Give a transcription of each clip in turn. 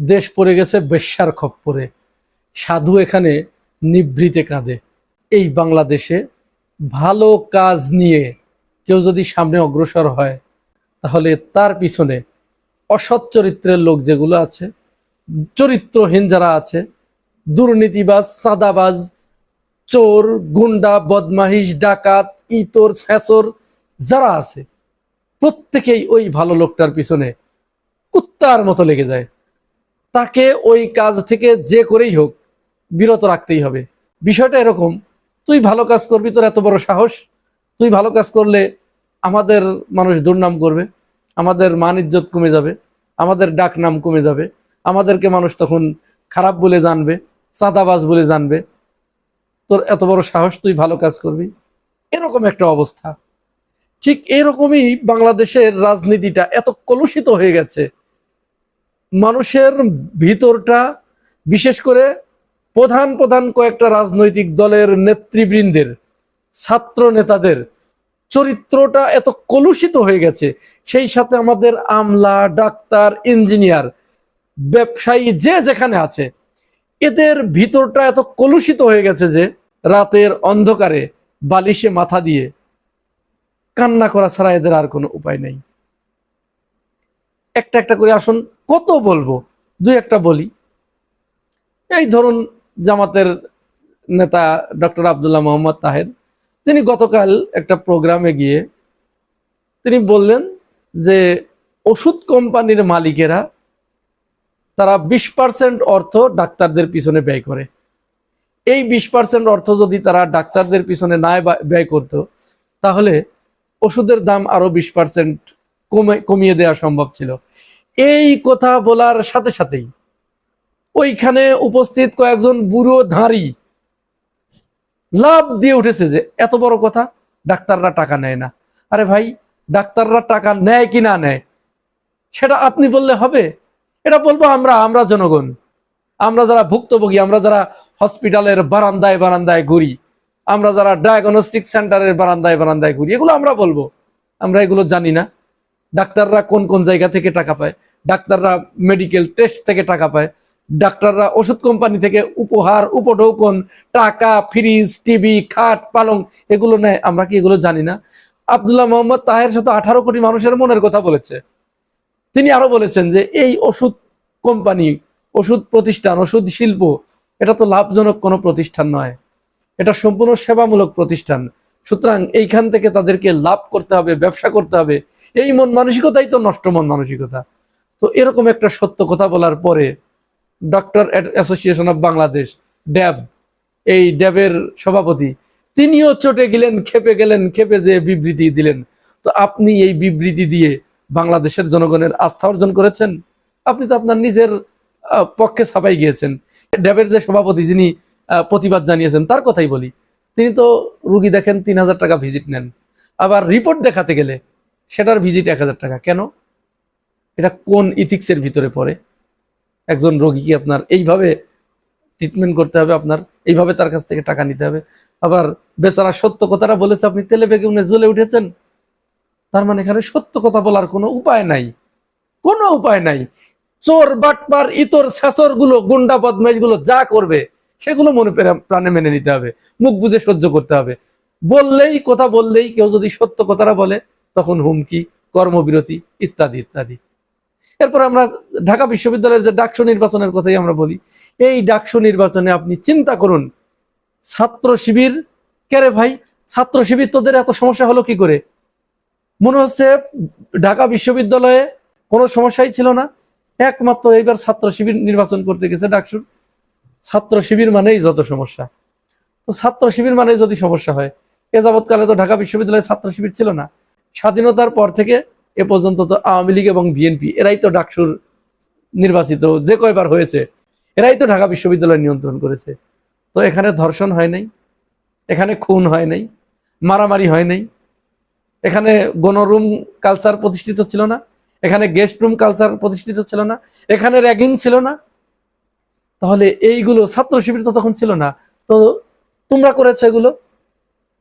দেশ পড়ে গেছে, বেশ্যার খপ্পরে সাধু এখানে নিভৃতে কাঁদে। এই বাংলাদেশে ভালো কাজ নিয়ে কেউ যদি সামনে অগ্রসর হয়, তাহলে তার পিছনে অসৎ চরিত্রের লোক যেগুলো আছে, চরিত্রহীন যারা আছে, দুর্নীতিবাজ, চাঁদাবাজ, চোর, গুন্ডা বদমাহিস ডাকাত, ইতর ছ্যাঁচর যারা আছে, প্রত্যেকেই ওই ভালো লোকটার পিছনে কুত্তার মতো লেগে যায়। তাকে ওই কাজ থেকে যে করেই হোক বিরত রাখতেই হবে। বিষয়টা এরকম, তুই ভালো কাজ করবি, তোর এত বড় সাহস। তুই ভালো কাজ করলে আমাদের মানুষ দুর্নাম করবে, আমাদের মান ইজ্জত কমে যাবে, আমাদের ডাক নাম কমে যাবে, আমাদেরকে মানুষ তখন খারাপ বলে জানবে, চাঁদাবাজ বলে জানবে। তোর এত বড় সাহস, তুই ভালো কাজ করবি। এরকম একটা অবস্থা। ঠিক এরকমই বাংলাদেশের রাজনীতিটা এত কলুষিত হয়ে গেছে। মানুষের ভিতরটা, বিশেষ করে প্রধান প্রধান কয়েকটা রাজনৈতিক দলের নেতৃবৃন্দের, ছাত্র নেতাদের চরিত্রটা এত কলুষিত হয়ে গেছে। সেই সাথে আমাদের আমলা, ডাক্তার, ইঞ্জিনিয়ার, ব্যবসায়ী যে যেখানে আছে, এদের ভিতরটা এত কলুষিত হয়ে গেছে যে রাতের অন্ধকারে বালিশে মাথা দিয়ে কান্না করা ছাড়া এদের আর কোনো উপায় নেই। একটা একটা করে আসুন, কত বলব? দুই একটা বলি। এই ধরুন জামাতের নেতা ডক্টর আবদুল্লাহ মোহাম্মদ তাহের, তিনি গতকাল একটা প্রোগ্রামে গিয়ে তিনি বললেন যে ওষুধ কোম্পানির মালিকেরা তারা বিশ পার্সেন্ট অর্থ ডাক্তারদের পিছনে ব্যয় করে। এই বিশ পার্সেন্ট অর্থ যদি তারা ডাক্তারদের পিছনে না ব্যয় করত, তাহলে ওষুধের দাম আরও বিশ পার্সেন্ট কমে, কমিয়ে দেওয়া সম্ভব ছিল। এই কথা বলার সাথে সাথেই ওইখানে উপস্থিত কয়েকজন বুড়ো ধাঁড়ি লাভ দিয়ে উঠেছে যে, এত বড় কথা, ডাক্তাররা টাকা নেয় না। আরে ভাই, ডাক্তাররা টাকা নেয় কি না নেয়, সেটা আপনি বললে হবে। এটা বলব আমরা আমরা জনগণ। আমরা যারা ভুক্তভোগী, আমরা যারা হসপিটালের বারান্দায় বারান্দায় ঘুরি, আমরা যারা ডায়াগনস্টিক সেন্টারের বারান্দায় বারান্দায় ঘুরি, এগুলো আমরা বলব। আমরা এগুলো জানি না। ডাক্তাররা কোন কোন জায়গা থেকে টাকা পায়? ডাক্তাররা মেডিকেল টেস্ট থেকে টাকা পায়। ডাক্তাররা ওষুধ কোম্পানি থেকে উপহার, উপঢৌকন, টাকা ফ্রিজ টিভি খাট, পালং এগুলো নেয়। আমরা কি এগুলো জানি না? আবদুল্লাহ মোহাম্মদ তাহের সাথে আঠারো কোটি মানুষের মনের কথা বলেছে। তিনি আরও বলেছেন যে, এই ওষুধ কোম্পানি ওষুধ প্রতিষ্ঠান, ওষুধ শিল্প, এটা তো লাভজনক কোনো প্রতিষ্ঠান নয়। এটা সম্পূর্ণ সেবামূলক প্রতিষ্ঠান। সুতরাং এইখান থেকে তাদেরকে লাভ করতে হবে, ব্যবসা করতে হবে। এই মন মানসিকতাই তো নষ্ট মন মানসিকতা। তো এরকম একটা সত্য কথা বলার পরে doctor association of Bangladesh, DAB, এই ড্যাবের সভাপতি, তিনিও চটে গেলেন, খেপে গেলেন, খেপে যে বিবৃতি দিলেন। তো আপনি এই বিবৃতি দিয়ে বাংলাদেশের জনগণের আস্থা অর্জন করেছেন? আপনি তো আপনার নিজের পক্ষে ছাপাই গিয়েছেন। ড্যাবের যে সভাপতি, যিনি প্রতিবাদ জানিয়েছেন, তার কথাই বলি। তিনি তো রুগী দেখেন, তিন হাজার টাকা ভিজিট নেন। আবার রিপোর্ট দেখাতে গেলে সেটার ভিজিট এক হাজার টাকা। কেন? এটা কোন ইথিক্সের ভিতরে পড়ে? একজন রোগীকে আপনার এইভাবে ট্রিটমেন্ট করতে হবে? আপনার এইভাবে তার কাছ থেকে টাকা নিতে হবে? আবার বেচারা সত্য কথাটা বলেছে, আপনি তেলে বেগুনে জ্বলে উঠেছেন। তার মানে এখানে সত্য কথা বলার কোনো উপায় নাই। কোনো উপায় নাই। চোর, বাটপার, ইতর শাসরগুলো গুন্ডা বদমাইশগুলো যা করবে, সেগুলো মনে প্রা- প্রাণে মেনে নিতে হবে। মুখ বুঝে সহ্য করতে হবে। বললেই, কথা বললেই কেউ যদি সত্য কথাটা বলে তখন হুমকি, কর্মবিরতি ইত্যাদি ইত্যাদি। এরপর আমরা ঢাকা বিশ্ববিদ্যালয়ের যে ডাকসু নির্বাচনের কথাই আমরা বলি, এই ডাকসু নির্বাচনে আপনি চিন্তা করুন, ছাত্র শিবির কেরে ভাই, ছাত্র শিবির তোদের এত সমস্যা হলো কি করে? মনে হচ্ছে ঢাকা বিশ্ববিদ্যালয়ে কোনো সমস্যাই ছিল না। একমাত্র এইবার ছাত্র শিবির নির্বাচন করতে গেছে ডাকসুর ছাত্র শিবির মানেই যত সমস্যা। তো ছাত্র শিবির মানে যদি সমস্যা হয়, এ যাবৎকালে তো ঢাকা বিশ্ববিদ্যালয়ে ছাত্র শিবির ছিল না। স্বাধীনতার পর থেকে এ পর্যন্ত তো আওয়ামী লীগ এবং বিএনপি, এরাই তো ডাকসুর নির্বাচিত, যে কয়বার হয়েছে, এরাই তো ঢাকা বিশ্ববিদ্যালয় নিয়ন্ত্রণ করেছে। তো এখানে ধর্ষণ হয় নাই, এখানে খুন হয় নাই, মারামারি হয় নাই, এখানে গণরুম কালচার প্রতিষ্ঠিত ছিল না, এখানে গেস্ট রুম কালচার প্রতিষ্ঠিত ছিল না, এখানে র্যাগিং ছিল না। তাহলে এইগুলো ছাত্র শিবির তো তখন ছিল না। তো তোমরা করেছ এগুলো?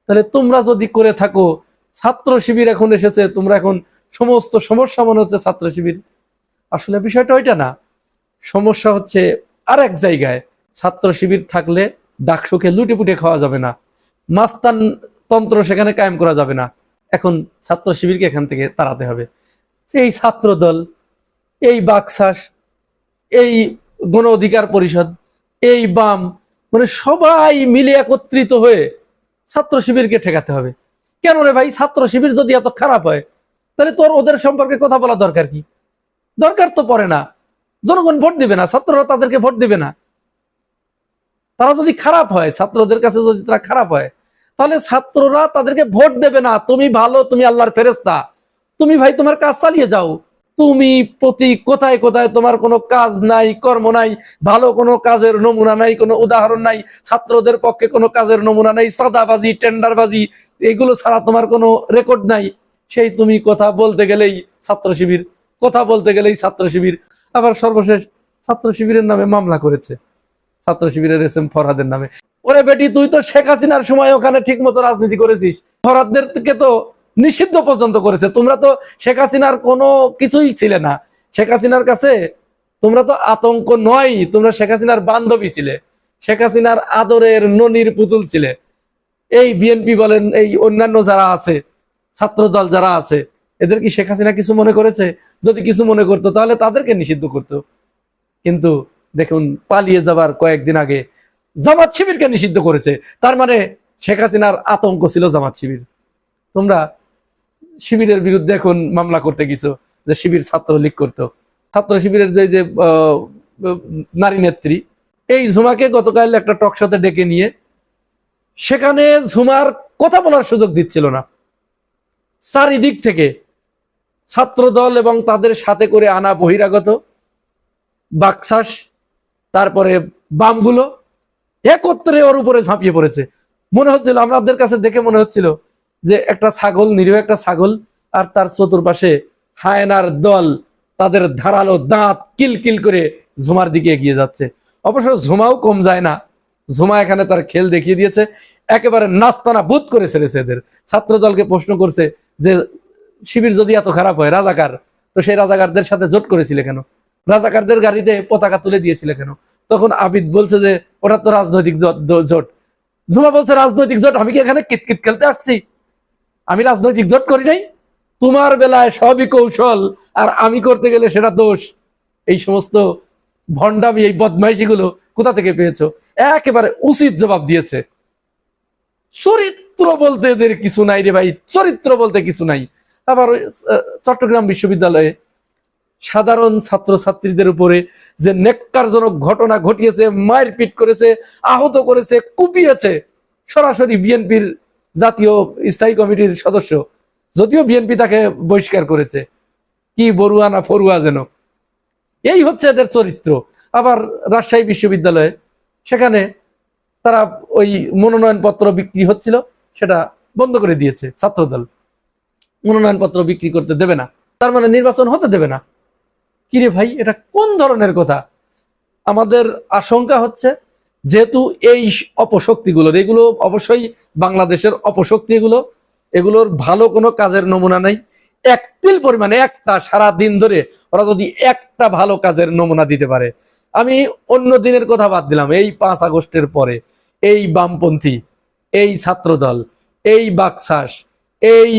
তাহলে তোমরা যদি করে থাকো ছাত্র শিবির এখন এসেছে, তোমরা এখন সমস্ত সমস্যা মনে হচ্ছে ছাত্র শিবির। আসলে বিষয়টা ওইটা না। সমস্যা হচ্ছে আর এক জায়গায় ছাত্র শিবির থাকলে ডাকসুকে লুটে পুটে খাওয়া যাবে না। মাস্তান তন্ত্র সেখানে কায়েম করা যাবে না। এখন ছাত্র শিবিরকে এখান থেকে তাড়াতে হবে। এই ছাত্র দল, এই বাকশাস এই গণ অধিকার পরিষদ, এই বাম মানে সবাই মিলে একত্রিত হয়ে ছাত্র শিবিরকে ঠেকাতে হবে। কেন রে ভাই? ছাত্র শিবির যদি এত খারাপ হয়, তাহলে তোর ওদের সম্পর্কে কথা বলা দরকার কি? দরকার তো পড়ে না। জনগণ ভোট দিবে না, ছাত্ররা তাদেরকে ভোট দিবে না। তারা যদি খারাপ হয়, ছাত্রদের কাছে যদি তারা খারাপ হয়, তাহলে ছাত্ররা তাদেরকে ভোট দেবে না। তুমি ভালো, তুমি আল্লাহর ফেরেস্তা তুমি ভাই, তোমার কাজ চালিয়ে যাও। তুমি প্রতি কোথায় কোথায় তোমার কোনো কাজ নাই, কর্ম নাই, ভালো কোনো কাজের নমুনা নাই, কোনো উদাহরণ নাই, ছাত্রদের পক্ষে কোনো কাজের নমুনা নাই সাদাবাজি টেন্ডারবাজি এগুলো ছাড়া তোমার কোনো রেকর্ড নাই। সেই তুমি কথা বলতে গেলেই ছাত্র শিবির, কথা বলতে গেলেই ছাত্র শিবির। আবার সর্বশেষ ছাত্র শিবিরের নামে মামলা করেছে। ছাত্র শিবিরের এস এম ফরহাদের নামে। ওরে বেটি, তুই তো শেখ হাসিনার সময় ওখানে ঠিক মতো রাজনীতি করেছিস। ফরহাদদেরকে তো নিষিদ্ধ পর্যন্ত করেছে। তোমরা তো শেখ হাসিনার কোনো কিছুই ছিলে না। শেখ হাসিনার কাছে তোমরা তো আতঙ্ক নয় তোমরা শেখ হাসিনার বান্ধবী ছিলে। শেখ হাসিনার আদরের ননির পুতুল ছিলে। এই বিএনপি বলেন, এই অন্যান্য যারা আছে ছাত্র দল যারা আছে, এদের কি শেখ হাসিনা কিছু মনে করেছে? যদি কিছু মনে করতো, তাহলে তাদেরকে নিষিদ্ধ করতো। কিন্তু দেখুন, পালিয়ে যাবার কয়েকদিন আগে জামাত শিবিরকে নিষিদ্ধ করেছে। তার মানে শেখ হাসিনার আতঙ্ক ছিল জামাত শিবির। তোমরা শিবিরের বিরুদ্ধে এখন মামলা করতে গেছো, যে শিবির ছাত্র লীগ করতো। ছাত্র শিবিরের যে যে নারী নেত্রী, এই ঝুমাকে গতকাল একটা টকশোতে ডেকে নিয়ে সেখানে ঝুমার কথা বলার সুযোগ দিচ্ছিল না। চারিদিক থেকে ছাত্র দল এবং তাদের সাথে করে আনা বহিরাগত বাকশাস তারপরে বামগুলো, একত্রে ওর উপরে ঝাঁপিয়ে পড়েছে। মনে হচ্ছিল, আমাদের কাছে দেখে মনে হচ্ছিল যে একটা ছাগল, নিরীহ একটা ছাগল, আর তার চতুর্পাশে হায়নার দল, তাদের ধারালো দাঁত কিল কিল করে ঝুমার দিকে এগিয়ে যাচ্ছে। অবশ্য ঝুমাও কম যায় না। ঝুমা এখানে তার খেল দেখিয়ে দিয়েছে। একেবারে নাস্তানা বুধ করে ছেড়েছে এদের। ছাত্র দলকে প্রশ্ন করছে যে, শিবির যদি এত খারাপ হয়, রাজাকার? তো সেই রাজাকারদের সাথে জোট করেছিলে কেন? রাজাকারদের গাড়িতে পতাকা তুলে দিয়েছিলে কেন? তখন আবিদ বলছে যে ওটা তো রাজনৈতিক জোট- ঝুমা বলছে, রাজনৈতিক জোট? আমি কি এখানে কিতকিত খেলতে আসছি? আমি রাজনৈতিক জোট করি নাই? তোমার বেলায় সবই কৌশল, আর আমি করতে গেলে সেটা দোষ। এই সমস্ত ভণ্ডামি, এই বদমাইশিগুলো কোথা থেকে পেয়েছ? একেবারে উচিত জবাব দিয়েছে। চরিত্র বলতে এদের কিছু নাই রে ভাই, চরিত্র বলতে কিছু নাই। আবার চট্টগ্রাম বিশ্ববিদ্যালয়ে সাধারণ ছাত্রছাত্রীদের উপরে যে নেককারজনক ঘটনা ঘটিয়েছে মায়ের পিট করেছে, আহত করেছে, কুপিয়েছে, সরাসরি বিএনপির জাতীয় স্থায়ী কমিটির সদস্য, যদিও বিএনপি তাকে বহিষ্কার করেছে। কি বড়ুয়া না ফরুয়া যেন। এই হচ্ছে এদের চরিত্র। আবার রাজশাহী বিশ্ববিদ্যালয়ে। সেখানে তারা ওই মনোনয়নপত্র বিক্রি হচ্ছিল, সেটা বন্ধ করে দিয়েছে ছাত্রদল। মনোনয়নপত্র বিক্রি করতে দেবে না। তার মানে নির্বাচন হতে দেবে না। কিরে ভাই, এটা কোন ধরনের কথা? আমাদের আশঙ্কা হচ্ছে যেহেতু এই অপশক্তিগুলোর, এগুলো অবশ্যই বাংলাদেশের অপশক্তি এগুলো, এগুলোর ভালো কোনো কাজের নমুনা নাই। এক তিল পরিমাণে, একটা সারা দিন ধরে ওরা যদি একটা ভালো কাজের নমুনা দিতে পারে আমি অন্য দিনের কথা বাদ দিলাম। এই পাঁচ আগস্টের পরে এই বামপন্থী, এই ছাত্রদল, এই বাকশাস, এই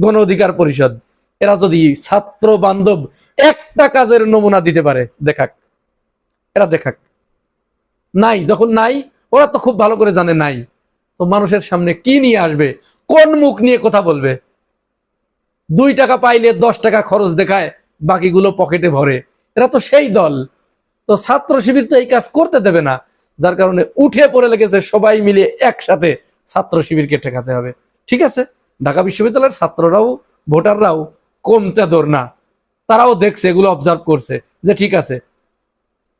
গণ অধিকার পরিষদ, এরা যদি ছাত্র বান্ধব একটা কাজের নমুনা দিতে পারে, দেখাক। এরা দেখাক। নাই, যখন নাই, ওরা তো খুব ভালো করে জানে নাই। তো মানুষের সামনে কি নিয়ে আসবে? কোন মুখ নিয়ে কথা বলবে? দুই টাকা পাইলে দশ টাকা খরচ দেখায়, বাকিগুলো পকেটে ভরে। এরা তো সেই দল। তো ছাত্র শিবির তো এই কাজ করতে দেবে না। যার কারণে উঠে পড়ে লেগেছে সবাই মিলে একসাথে ছাত্র শিবিরকে ঠেকাতে হবে। ঠিক আছে? ঢাকা বিশ্ববিদ্যালয়ের ছাত্ররাও, ভোটাররাও কমতে দর না। তারাও দেখছে, এগুলো অবজার্ভ করছে যে ঠিক আছে,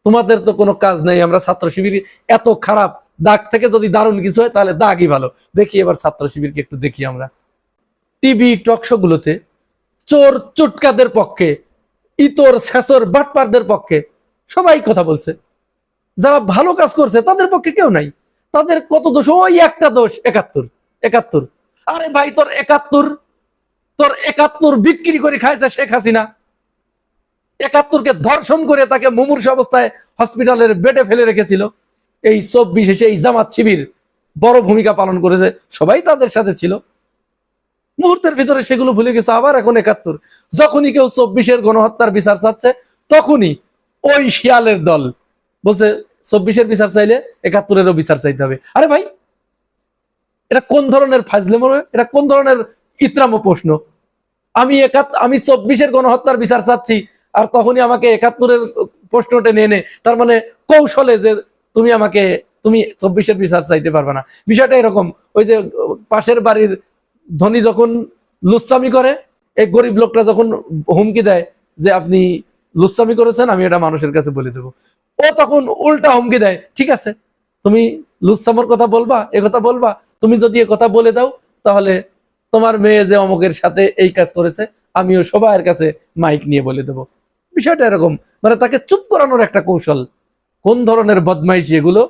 তোমাদের তো কোনো কাজ নেই, আমরা ছাত্র শিবির এত খারাপ, দাগ থেকে যদি দারুণ কিছু হয় তাহলে দাগই ভালো। দেখি এবার ছাত্র শিবিরকে একটু দেখি আমরা। টিভি টকশো গুলোতে চোর চুটকাদের পক্ষে, ইতর শেষর বাটপারদের পক্ষে সবাই কথা বলছে। যারা ভালো কাজ করছে, তাদের পক্ষে কেউ নাই। তাদের কত দোষ? ওই একটা দোষ, একাত্তর। একাত্তর। আরে ভাই, তোর একাত্তর তোর একাত্তর বিক্রি করে খাইছে শেখ হাসিনা। একাত্তরকে ধর্ষণ করে তাকে মুমূর্ষ অবস্থায় হসপিটালের বেডে ফেলে রেখেছিল। এই চব্বিশ এসে এই জামাত শিবির বড় ভূমিকা পালন করেছে। সবাই তাদের সাথে ছিল। মুহূর্তের ভিতরে সেগুলো ভুলে গেছে। আবার এখন একাত্তর। যখনই কেউ চব্বিশের গণহত্যার বিচার চাচ্ছে, তখনই ওই শিয়ালের দল। বলছে, চব্বিশের বিচার চাইলে একাত্তরেরও বিচার চাইতে হবে। আরে ভাই, এটা কোন ধরনের ফাজলেমো এটা কোন ধরনের ইত্রামো প্রশ্ন? আমি একাত, আমি চব্বিশের গণহত্যার বিচার চাচ্ছি, আর তখনই আমাকে একাত্তরের প্রশ্নটা নিয়ে তার মানে কৌশলে যে তুমি আমাকে, তুমি চব্বিশের বিচার চাইতে পারবে না। বিষয়টা এরকম, ওই যে পাশের বাড়ির ধনী যখন লুচ্চামি করে, এই গরিব লোকটা যখন হুমকি দেয় যে আপনি লুচ্চামি করেছেন, আমি এটা মানুষের কাছে বলে দেবো। ও তখন উল্টা হুমকি দেয়, ঠিক আছে, তুমি লুচ্চামর কথা বলবা কথা বলবা, তুমি যদি কথা বলে দাও, তাহলে তোমার মেয়ে যে অমুকের সাথে এই কাজ করেছে, আমিও সবার কাছে মাইক নিয়ে বলে দেব। বিষয়টা এরকম মানে তাকে চুপ করানোর একটা কৌশল। কোন ধরনের বদমাইশি এগুলো?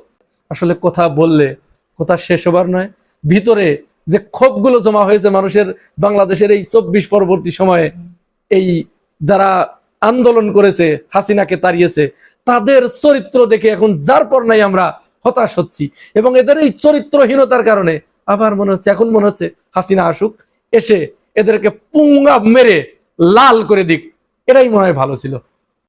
আসলে কথা বললে কথা শেষ হবার নয়। ভিতরে যে ক্ষোভগুলো জমা হয়েছে মানুষের, বাংলাদেশের এই চব্বিশ পরবর্তী সময়ে, এই যারা আন্দোলন করেছে, হাসিনাকে তাড়িয়েছে, তাদের চরিত্র দেখে এখন যার পর নাই আমরা হতাশ হচ্ছি। এবং এদের এই চরিত্রহীনতার কারণে আবার মনে হচ্ছে, এখন মনে হচ্ছে হাসিনা আসুক, এসে এদেরকে পুঙ্গা মেরে লাল করে দিক। এটাই মনে হয় ভালো ছিল।